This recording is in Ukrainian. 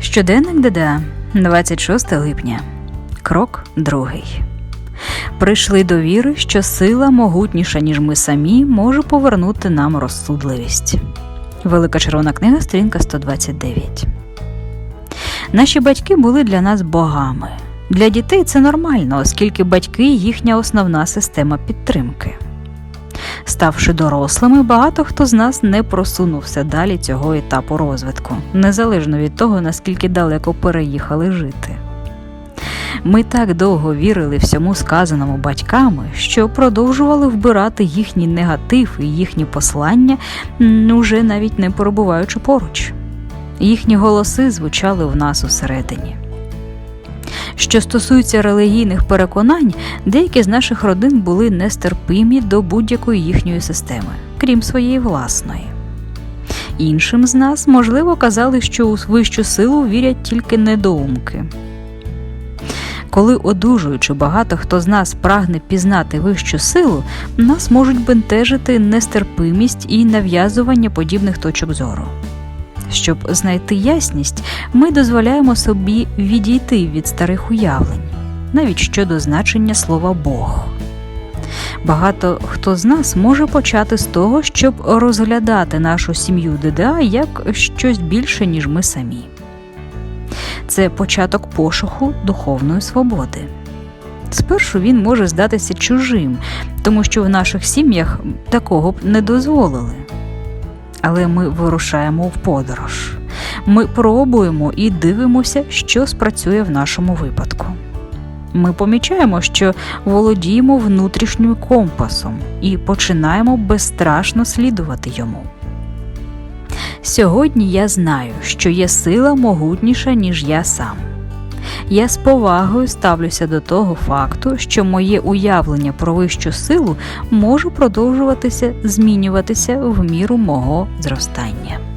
Щоденник ДДА, 26 липня. Крок другий. Прийшли до віри, що сила могутніша, ніж ми самі, може повернути нам розсудливість. Велика червона книга, сторінка 129. Наші батьки були для нас богами. Для дітей це нормально, оскільки батьки їхня основна система підтримки. Ставши дорослими, багато хто з нас не просунувся далі цього етапу розвитку, незалежно від того, наскільки далеко переїхали жити. Ми так довго вірили всьому сказаному батьками, що продовжували вбирати їхній негатив і їхні послання, уже навіть не перебуваючи поруч. Їхні голоси звучали в нас усередині. Що стосується релігійних переконань, деякі з наших родин були нестерпимі до будь-якої їхньої системи, крім своєї власної. Іншим з нас, можливо, казали, що у вищу силу вірять тільки недоумки. Коли одужуючи, багато хто з нас прагне пізнати вищу силу, нас можуть бентежити нестерпимість і нав'язування подібних точок зору. Щоб знайти ясність, ми дозволяємо собі відійти від старих уявлень, навіть щодо значення слова Бог. Багато хто з нас може почати з того, щоб розглядати нашу сім'ю ДДА як щось більше, ніж ми самі. Це початок пошуку духовної свободи. Спершу він може здатися чужим, тому що в наших сім'ях такого б не дозволили. Але ми вирушаємо в подорож. Ми пробуємо і дивимося, що спрацює в нашому випадку. Ми помічаємо, що володіємо внутрішнім компасом і починаємо безстрашно слідувати йому. Сьогодні я знаю, що є сила могутніша, ніж я сам. Я з повагою ставлюся до того факту, що моє уявлення про вищу силу може продовжуватися змінюватися в міру мого зростання.